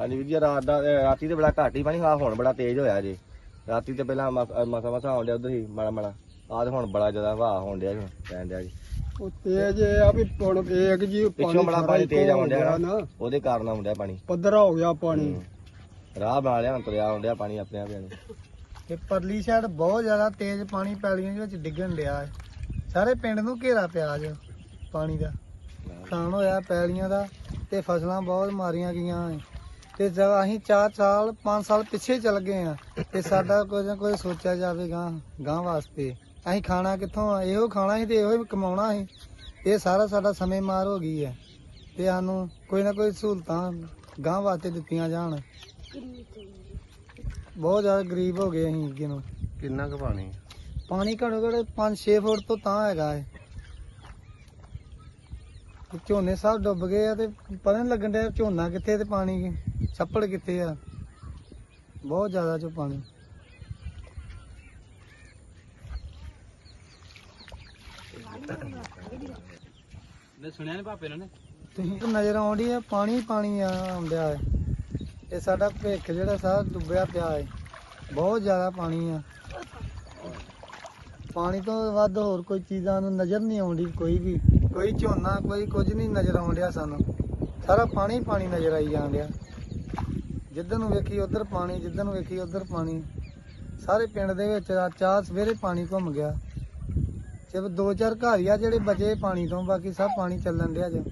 ਹਾਂਜੀ ਵੀਰ ਜੀ ਰਾਤ ਦਾ ਰਾਤੀ ਤੇ ਬੜਾ ਘੱਟ ਹੀ ਪਾਣੀ ਹਾਂ ਹੁਣ ਬੜਾ ਤੇਜ਼ ਹੋਇਆ ਜੀ। ਰਾਤੀ ਤੇ ਪਹਿਲਾਂ ਮਸਾ ਮਸਾ ਆਉਣ ਡਿਆ ਉਧਰ ਹੀ ਮਾੜਾ ਮਾੜਾ। ਆਹ ਤੇ ਹੁਣ ਬੜਾ ਜ਼ਿਆਦਾ ਹਵਾ ਹੋਣ ਡਿਆ ਜੀ ਪੈਣ ਡਿਆ ਜੀ। ਉਹ ਤੇਜ ਇਹ ਆ ਵੀ ਹੁਣ ਏਕ ਜੀ ਪਿੱਛੋਂ ਬੜਾ ਪਾਣੀ ਤੇਜ਼ ਆਉਣ ਡਿਆ ਨਾ। ਉਹਦੇ ਕਾਰਨ ਆਉਣ ਡਿਆ ਪਾਣੀ। ਪੱਧਰਾ ਹੋ ਗਿਆ ਪਾਣੀ। ਰਾਹ ਬਣਾ ਲਿਆ ਤੁਰਿਆ ਆਉਣ ਡਿਆ ਪਾਣੀ ਆਪਣੇ ਆਪ ਹੀ ਤੇ ਪਰਲੀ ਸਾਈਡ ਬਹੁਤ ਜ਼ਿਆਦਾ ਤੇਜ਼ ਪਾਣੀ ਪੈਲੀਆਂ ਦੇ ਵਿੱਚ ਡਿੱਗਣ ਡਿਆ ਹੈ। ਸਾਰੇ ਪਿੰਡ ਨੂੰ ਘੇਰਾ ਪਿਆ ਅੱਜ ਪਾਣੀ ਦਾ। ਨੁਕਸਾਨ ਹੋਇਆ ਪੈਲੀਆਂ ਦਾ ਤੇ ਫਸਲਾਂ ਬਹੁਤ ਮਾਰੀਆਂ ਗਈਆਂ ਤੇ ਜਦ ਅਸੀਂ 4 ਸਾਲ 5 ਸਾਲ ਪਿੱਛੇ ਚੱਲ ਗਏ ਆ ਤੇ ਸਾਡਾ ਕੁਝ ਨਾ ਕੁਝ ਸੋਚਿਆ ਜਾਵੇ ਗਾਂ ਵਾਸਤੇ। ਅਸੀਂ ਖਾਣਾ ਕਿੱਥੋਂ ਆ? ਇਹੋ ਖਾਣਾ ਸੀ ਤੇ ਇਹੋ ਹੀ ਕਮਾਉਣਾ ਸੀ। ਇਹ ਸਾਰਾ ਸਾਡਾ ਸਮੇਂ ਮਾਰ ਹੋ ਗਈ ਹੈ। ਤੇ ਸਾਨੂੰ ਕੋਈ ਨਾ ਕੋਈ ਸਹੂਲਤਾਂ ਗਾਂ ਵਾਸਤੇ ਦਿੱਤੀਆਂ ਜਾਣ। ਬਹੁਤ ਜ਼ਿਆਦਾ ਗਰੀਬ ਹੋ ਗਏ ਅਸੀਂ ਅੱਗੇ ਨੂੰ। ਕਿੰਨਾ ਕੁ ਪਾਣੀ? ਪਾਣੀ ਘੱਟੋ ਘੱਟ 5-6 ਫੁੱਟ ਤੋਂ ਤਾਂ ਹੈਗਾ ਹੈ ਝੋਨੇ ਸਭ ਡੁੱਬ ਗਏ ਆ ਤੇ ਪਤਾ ਨਹੀਂ ਲੱਗਣ ਡਿਆ ਝੋਨਾ ਕਿੱਥੇ ਤੇ ਪਾਣੀ ਕੀ- ਛੱਪੜ ਕਿੱਥੇ ਆ? ਬਹੁਤ ਜ਼ਿਆਦਾ ਚੋ ਪਾਣੀ ਨੇ ਸੁਣਿਆ ਨੀ ਭਾਪੇ ਨੇ? ਤੁਸੀਂ ਨਜ਼ਰ ਆਉਂਦੀ ਆ ਪਾਣੀ ਪਾਣੀ ਆ ਆਉਂਦਿਆ ਹੈ ਇਹ ਸਾਡਾ ਭਿੱਖ ਜਿਹੜਾ ਸਾਰਾ ਡੁੱਬਿਆ ਪਿਆ ਹੈ ਬਹੁਤ ਜ਼ਿਆਦਾ ਪਾਣੀ ਆ। ਪਾਣੀ ਤੋਂ ਵੱਧ ਹੋਰ ਕੋਈ ਚੀਜ਼ਾਂ ਨੂੰ ਨਜ਼ਰ ਨਹੀਂ ਆਉਂਦੀ ਕੋਈ ਵੀ। ਕੋਈ ਝੋਨਾ ਕੋਈ ਕੁਝ ਨਹੀਂ ਨਜ਼ਰ ਆਉਂਦਿਆ ਸਾਨੂੰ। ਸਾਰਾ ਪਾਣੀ ਪਾਣੀ ਨਜ਼ਰ ਆਈ ਜਾਂਦਿਆ। ਜਿੱਧਰ ਨੂੰ ਵੇਖੀ ਉਧਰ ਪਾਣੀ, ਜਿੱਧਰ ਨੂੰ ਵੇਖੀ ਉਧਰ ਪਾਣੀ। ਸਾਰੇ ਪਿੰਡ ਦੇ ਵਿੱਚ ਚਾਰ ਸਵੇਰੇ ਪਾਣੀ ਘੁੰਮ ਗਿਆ। ਸਿਰਫ ਦੋ ਚਾਰ ਘਰ ਹੀ ਆ ਜਿਹੜੇ ਬਚੇ ਪਾਣੀ ਤੋਂ, ਬਾਕੀ ਸਭ ਪਾਣੀ ਚੱਲਣ ਡਿਆ ਜੇ